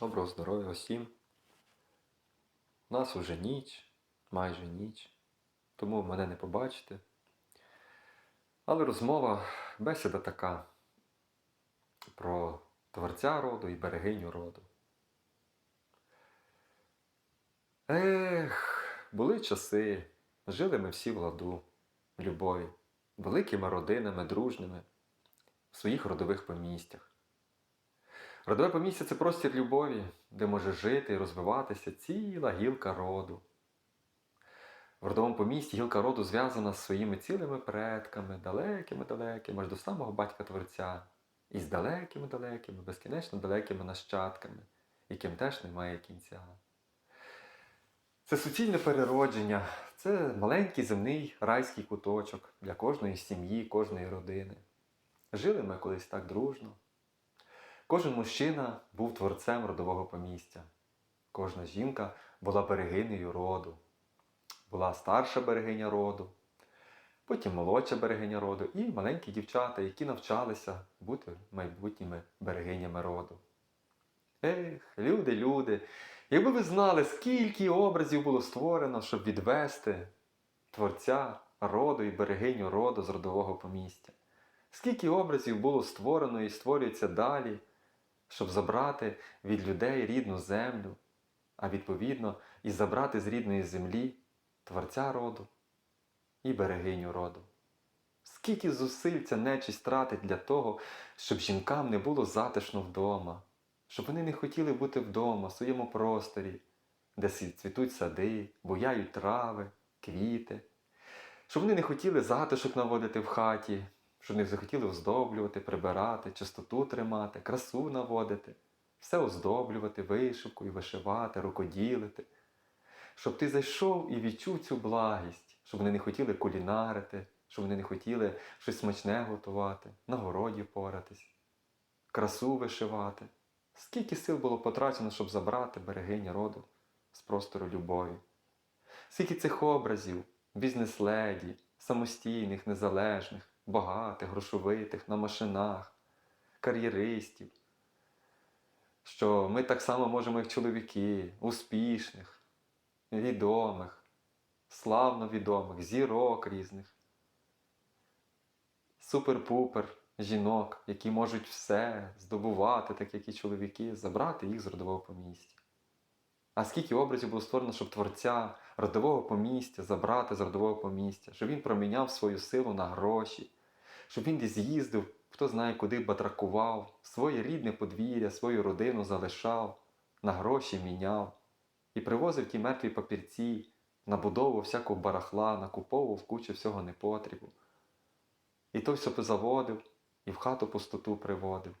Доброго здоров'я усім. У нас уже ніч, майже ніч, тому мене не побачите. Але розмова, бесіда така про творця роду і берегиню роду. Ех, були часи, жили ми всі в ладу, любові, великими родинами, дружними, в своїх родових помістях. Родове помістя це простір любові, де може жити і розвиватися ціла гілка роду. В родовому помісті гілка роду зв'язана з своїми цілими предками, далекими-далекими, аж до самого батька Творця, і з далекими-далекими, безкінечно далекими нащадками, яким теж немає кінця. Це суцільне переродження, це маленький земний райський куточок для кожної сім'ї, кожної родини. Жили ми колись так дружно. Кожен мужчина був творцем родового помістя. Кожна жінка була берегинею роду. Була старша берегиня роду, потім молодша берегиня роду і маленькі дівчата, які навчалися бути майбутніми берегинями роду. Ех, люди, люди, якби ви знали, скільки образів було створено, щоб відвести творця роду і берегиню роду з родового помістя. Скільки образів було створено і створюється далі, щоб забрати від людей рідну землю, а відповідно і забрати з рідної землі творця роду і берегиню роду. Скільки зусиль ця нечисть тратить для того, щоб жінкам не було затишно вдома, щоб вони не хотіли бути вдома, в своєму просторі, де цвітуть сади, буяють трави, квіти, щоб вони не хотіли затишок наводити в хаті, щоб не захотіли оздоблювати, прибирати, чистоту тримати, красу наводити, все оздоблювати, вишивкою, вишивати, рукоділити, щоб ти зайшов і відчув цю благість, щоб вони не хотіли кулінарити, щоб вони не хотіли щось смачне готувати, на городі поратись, красу вишивати. Скільки сил було потрачено, щоб забрати берегиня роду з простору любові? Скільки цих образів, бізнес-леді, самостійних, незалежних, багатих, грошовитих, на машинах, кар'єристів, що ми так само можемо, як чоловіки, успішних, відомих, славно відомих, зірок різних, супер-пупер жінок, які можуть все здобувати, так як і чоловіки, забрати їх з родового помістя. А скільки образів було створено, щоб творця родового помістя забрати з родового помістя, щоб він проміняв свою силу на гроші, щоб він десь їздив, хто знає, куди батракував, своє рідне подвір'я, свою родину залишав, на гроші міняв і привозив ті мертві папірці, набудовував всякого барахла, накуповував кучу всього непотрібу. І той все позаводив і в хату пустоту приводив,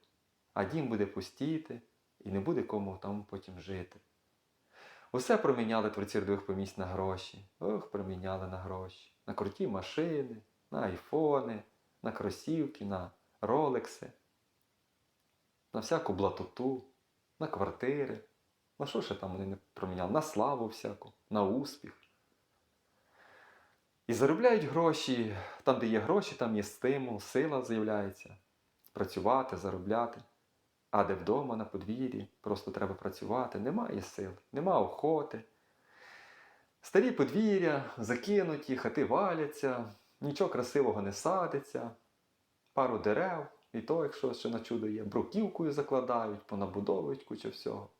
а дім буде пустіти і не буде кому там потім жити. Усе проміняли творці родових помість на гроші. Ох, проміняли на гроші. На круті машини, на айфони, на кросівки, на ролекси, на всяку блатоту, на квартири. На що ще там вони не проміняли? На славу всяку, на успіх. І заробляють гроші, там, де є гроші, там є стимул, сила з'являється. Працювати, заробляти. А де вдома на подвір'ї, просто треба працювати, немає сил, нема охоти. Старі подвір'я, закинуті, хати валяться, нічого красивого не садиться, пару дерев, і то, якщо ще на чудо є, бруківкою закладають, понабудовують кучу всього.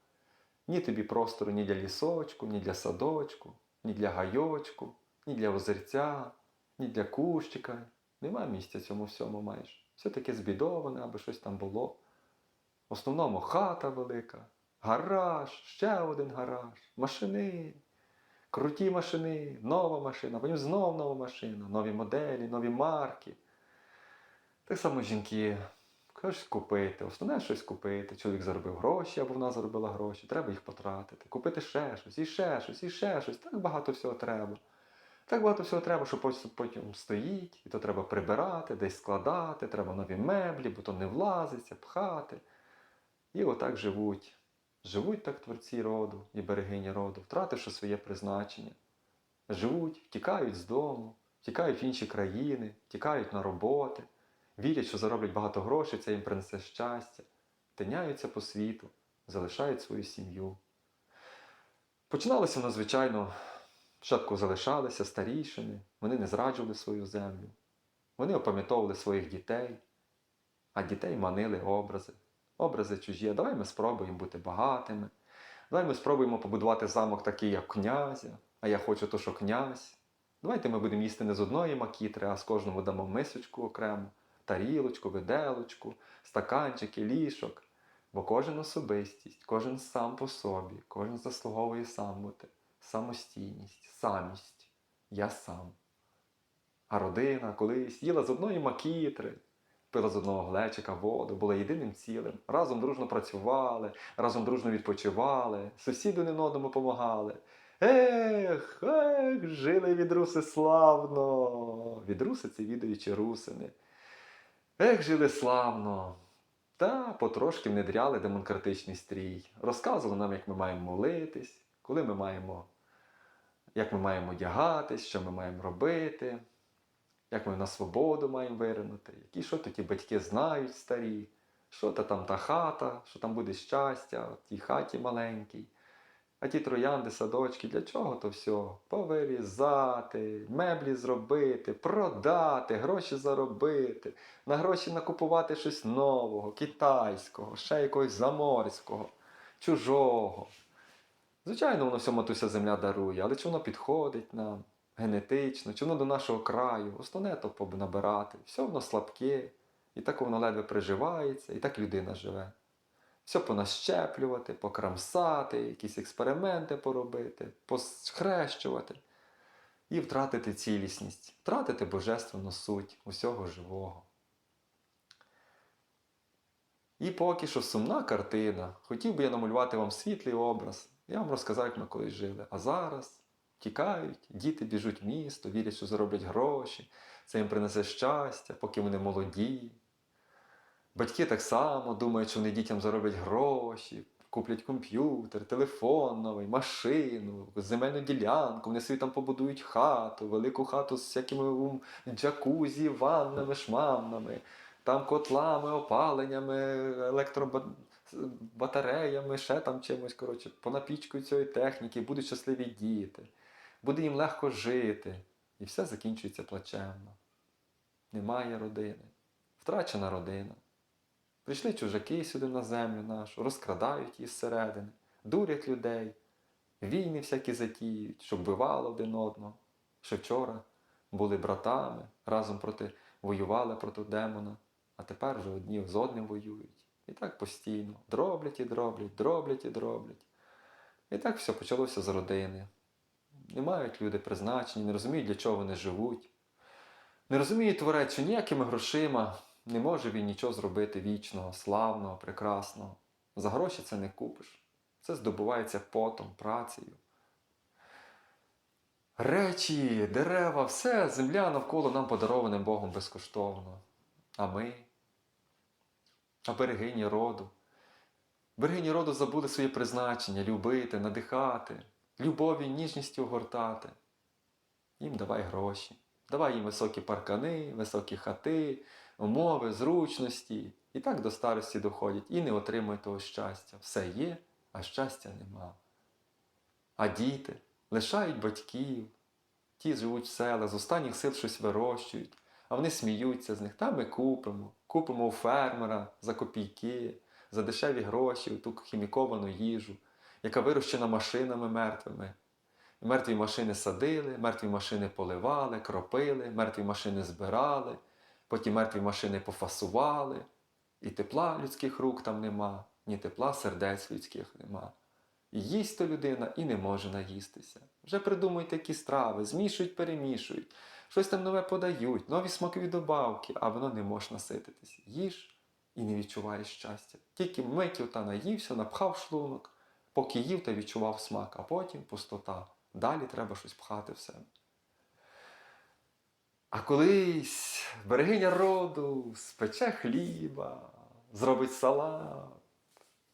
Ні тобі простору ні для лісочку, ні для садочку, ні для гайочку, ні для озерця, ні для кущика. Нема місця цьому всьому майже. Все таке збідоване, аби щось там було. В основному хата велика, гараж, ще один гараж, машини, круті машини, нова машина, потім знов нова машина, нові моделі, нові марки. Так само жінки, щось купити, основне щось купити. Чоловік заробив гроші або вона заробила гроші, треба їх потратити, купити ще щось, і ще щось, і ще щось. Так багато всього треба. Так багато всього треба, що потім стоїть, і то треба прибирати, десь складати, треба нові меблі, бо то не влазиться, пхати. І отак живуть. Живуть так творці роду і берегині роду, втративши своє призначення. Живуть, втікають з дому, втікають в інші країни, втікають на роботи, вірять, що зароблять багато грошей, це їм принесе щастя, тиняються по світу, залишають свою сім'ю. Починалося воно, звичайно, спочатку залишалися старішими, вони не зраджували свою землю, вони опам'ятовували своїх дітей, а дітей манили образи, образи чужі. Давай ми спробуємо бути багатими. Давай ми спробуємо побудувати замок такий, як князя, а я хочу то, що князь. Давайте ми будемо їсти не з одної макітри, а з кожному дамо мисочку окремо, тарілочку, виделочку, стаканчики, лішок. Бо кожен особистість, кожен сам по собі, кожен заслуговує сам бути. Самостійність, самість. Я сам. А родина колись їла з одної макітри, пила з одного глечика воду, була єдиним цілим. Разом дружно працювали, разом дружно відпочивали, сусіди один одному допомагали. Ех, ех, жили від руси славно. Від руси це відаючи русини. Ех, жили славно. Та потрошки внедряли демократичний стрій. Розказували нам, як ми маємо молитись, коли ми маємо, як ми маємо одягатись, що ми маємо робити, як ми на свободу маємо виринути, які що то батьки знають старі, що то там та хата, що там буде щастя, в тій хаті маленькій. А ті троянди, садочки, для чого то все? Повирізати, меблі зробити, продати, гроші заробити, на гроші накупувати щось нового, китайського, ще якогось заморського, чужого. Звичайно, воно все матуся земля дарує, але чи воно підходить нам генетично, чи воно до нашого краю? Основне то набирати. Все воно слабке, і так воно ледве приживається, і так людина живе все понащеплювати, покрамсати, якісь експерименти поробити, посхрещувати і втратити цілісність, втратити божественну суть усього живого. І поки що сумна картина. Хотів би я намалювати вам світлий образ. Я вам розказав, як ми колись жили. А зараз тікають, діти біжуть в місто, вірять, що зароблять гроші, це їм принесе щастя, поки вони молоді. Батьки так само думають, що вони дітям зароблять гроші, куплять комп'ютер, телефон новий, машину, земельну ділянку, вони собі там побудують хату, велику хату з всякими джакузі, ваннами, шмамнами, там котлами, опаленнями, електробатареями, ще там чимось, коротше, понапічкою цієї техніки, будуть щасливі діти, буде їм легко жити. І все закінчується плачевно. Немає родини, втрачена родина. Прийшли чужаки сюди на землю нашу, розкрадають її зсередини, дурять людей, війни всякі затіють, щоб вбивали один одного. Ще вчора були братами, разом проти воювали проти демона, а тепер вже одні з одним воюють. І так постійно дроблять і дроблять, дроблять і дроблять. І так все почалося з родини. Не мають люди призначення, не розуміють, для чого вони живуть. Не розуміють творець, що ніякими грошима. Не може він нічого зробити вічного, славного, прекрасного. За гроші це не купиш. Це здобувається потом, працею. Речі, дерева, все, земля навколо нам подароване Богом безкоштовно. А ми, а берегині роду. Берегині роду забули своє призначення любити, надихати, любові, ніжністю огортати. Їм давай гроші, давай їм високі паркани, високі хати умови, зручності. І так до старості доходять і не отримують того щастя. Все є, а щастя нема. А діти лишають батьків, ті живуть в селах, з останніх сил щось вирощують, а вони сміються з них. Та ми купимо, купимо у фермера за копійки, за дешеві гроші, ту хіміковану їжу, яка вирощена машинами мертвими. Мертві машини садили, мертві машини поливали, кропили, мертві машини збирали. Потім мертві машини пофасували, і тепла людських рук там нема, ні тепла сердець людських нема. І їсть то людина і не може наїстися. Вже придумують такі страви, змішують, перемішують, щось там нове подають, нові смакові добавки, а воно не може насититись. Їж і не відчуваєш щастя. Тільки миттю та наївся, напхав шлунок, поки їв та відчував смак, а потім пустота. Далі треба щось пхати в себе. А колись берегиня роду спече хліба, зробить салат,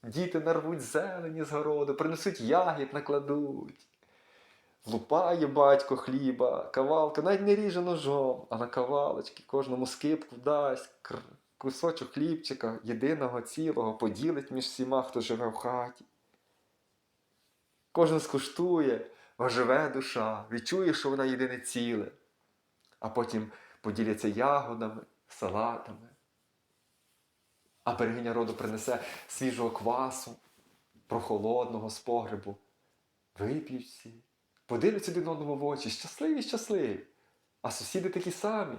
діти нарвуть зелені з городу, принесуть ягід, накладуть. Лупає батько хліба, кавалка, навіть не ріже ножом, а на кавалочки кожному скипку дасть, кусочок хлібчика, єдиного цілого, поділить між всіма, хто живе в хаті. Кожен скуштує, оживе душа, відчує, що вона єдине ціле, а потім поділяться ягодами, салатами. А берегиня роду принесе свіжого квасу, прохолодного з погребу. Вип'ють всі, подивляться один одному в очі, щасливі, щасливі. А сусіди такі самі,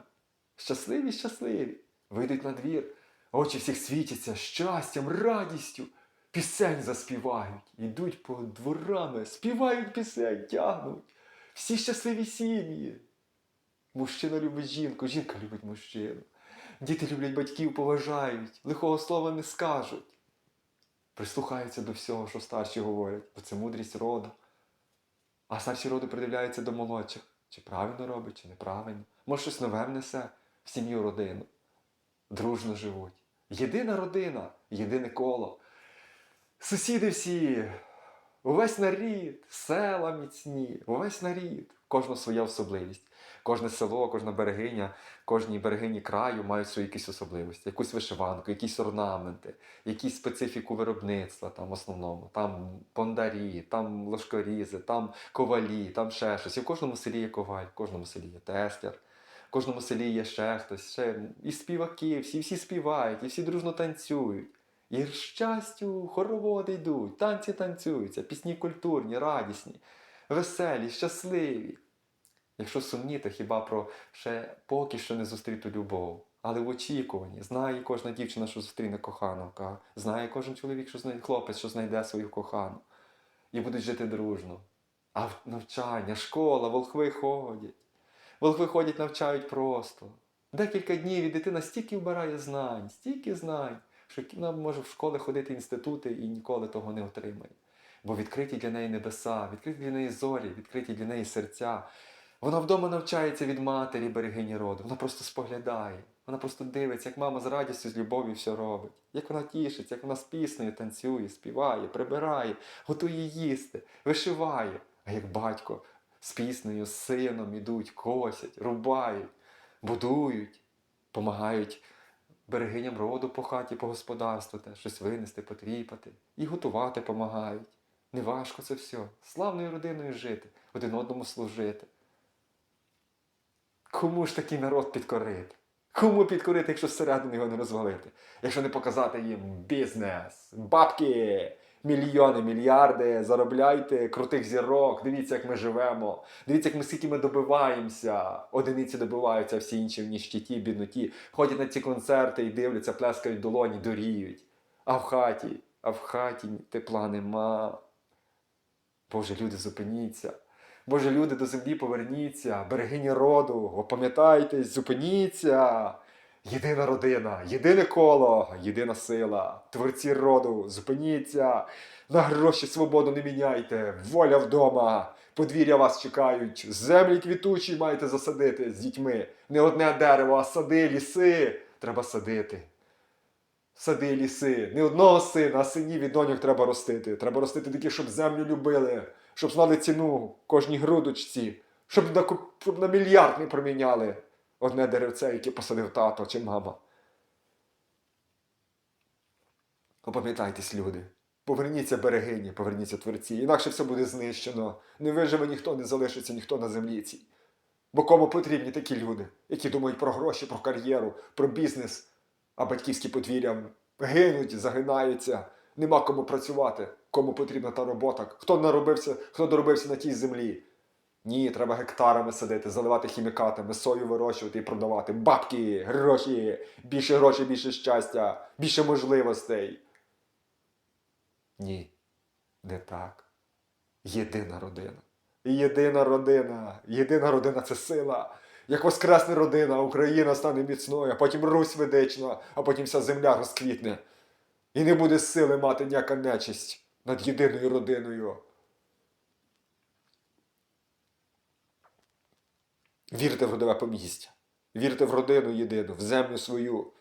щасливі, щасливі. Вийдуть на двір, очі всіх світяться щастям, радістю, пісень заспівають, ідуть по дворами, співають пісень, тягнуть. Всі щасливі сім'ї. Мужчина любить жінку, жінка любить мужчину. Діти люблять батьків, поважають, лихого слова не скажуть. Прислухаються до всього, що старші говорять, бо це мудрість роду. А старші роди придивляються до молодших, чи правильно робить, чи неправильно. Може, щось нове внесе в сім'ю родину. Дружно живуть. Єдина родина, єдине коло. Сусіди всі, увесь нарід, села міцні, увесь нарід. Кожна своя особливість. Кожне село, кожна берегиня, кожній берегині краю мають свої якісь особливості, якусь вишиванку, якісь орнаменти, якісь специфіку виробництва там в основному, там пондарі, там ложкорізи, там ковалі, там ще щось. І в кожному селі є коваль, в кожному селі є тестер, в кожному селі є ще хтось, ще і співаки, всі всі співають, і всі дружно танцюють. І щастю, хороводи йдуть, танці танцюються, пісні культурні, радісні, веселі, щасливі. Якщо сумні, то хіба про ще поки що не зустріту любов, але в очікуванні. Знає кожна дівчина, що зустріне коханка, знає кожен чоловік, що знайде хлопець, що знайде свою кохану. І будуть жити дружно. А навчання, школа, волхви ходять. Волхви ходять, навчають просто. Декілька днів і дитина стільки вбирає знань, стільки знань, що вона може в школи ходити інститути і ніколи того не отримає. Бо відкриті для неї небеса, відкриті для неї зорі, відкриті для неї серця. Вона вдома навчається від матері берегині роду. Вона просто споглядає. Вона просто дивиться, як мама з радістю, з любов'ю все робить. Як вона тішиться, як вона з піснею танцює, співає, прибирає, готує їсти, вишиває. А як батько з піснею, з сином ідуть, косять, рубають, будують, помагають берегиням роду по хаті, по господарству, те, щось винести, потріпати. І готувати помагають. Неважко це все. Славною родиною жити, один одному служити. Кому ж такий народ підкорити? Кому підкорити, якщо всередину його не розвалити? Якщо не показати їм бізнес, бабки, мільйони, мільярди, заробляйте крутих зірок, дивіться, як ми живемо, дивіться, як ми скільки ми добиваємося. Одиниці добиваються, всі інші в ніщиті, бідноті. Ходять на ці концерти і дивляться, плескають долоні, доріють. А в хаті, а в хаті тепла нема. Боже, люди, зупиніться. Боже, люди до землі поверніться, берегині роду, опам'ятайтесь, зупиніться. Єдина родина, єдине коло, єдина сила. Творці роду, зупиніться. На гроші свободу не міняйте, воля вдома. Подвір'я вас чекають, землі квітучі маєте засадити з дітьми. Не одне дерево, а сади, ліси треба садити. Сади, ліси, не одного сина, а синів і доньок треба ростити. Треба ростити такі, щоб землю любили, щоб знали ціну кожній грудочці, щоб на, щоб на мільярд не проміняли одне деревце, яке посадив тато чи мама. Опам'ятайтесь, люди. Поверніться берегині, поверніться творці, інакше все буде знищено. Не виживе ніхто, не залишиться ніхто на землі цій. Бо кому потрібні такі люди, які думають про гроші, про кар'єру, про бізнес, а батьківські подвір'я гинуть, загинаються, нема кому працювати, кому потрібна та робота, хто наробився, хто доробився на тій землі. Ні, треба гектарами садити, заливати хімікатами, сою вирощувати і продавати. Бабки, гроші, більше грошей, більше щастя, більше можливостей. Ні, не так. Єдина родина. Єдина родина. Єдина родина це сила. Як воскресне родина, Україна стане міцною, а потім Русь ведична, а потім вся земля розквітне. І не буде сили мати ніяка нечисть над єдиною родиною. Вірте в родове помістя. Вірте в родину єдину, в землю свою.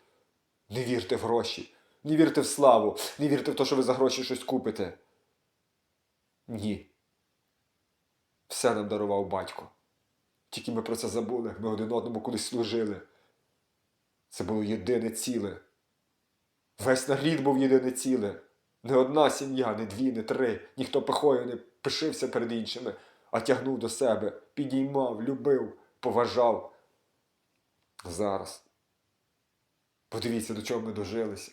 Не вірте в гроші. Не вірте в славу. Не вірте в те, що ви за гроші щось купите. Ні. Все нам дарував батько. Тільки ми про це забули, ми один одному кудись служили. Це було єдине ціле, Весь нарід був єдине ціле. Не одна сім'я, не дві, не три. Ніхто пихою не пишився перед іншими, а тягнув до себе, підіймав, любив, поважав. Зараз. Подивіться, до чого ми дожилися.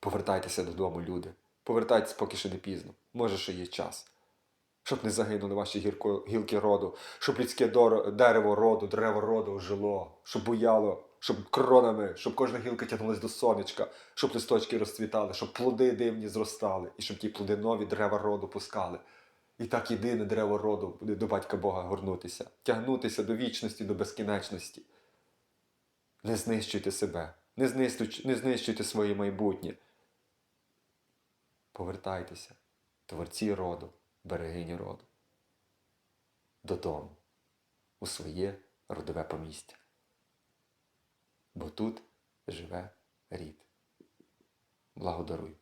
Повертайтеся додому, люди. Повертайтеся, поки ще не пізно. Може, ще є час. Щоб не загинули ваші гірко, гілки роду, щоб людське дерево роду, дерево роду ожило, щоб буяло, щоб кронами, щоб кожна гілка тягнулась до сонечка, щоб листочки розцвітали, щоб плоди дивні зростали, і щоб ті плоди нові дерева роду пускали. І так єдине дерево роду буде до батька Бога горнутися, тягнутися до вічності, до безкінечності. Не знищуйте себе, не знищуйте, не знищуйте своє майбутнє. Повертайтеся, творці роду, берегині роду, додому, у своє родове помістя. Бо тут живе рід. Благодарую.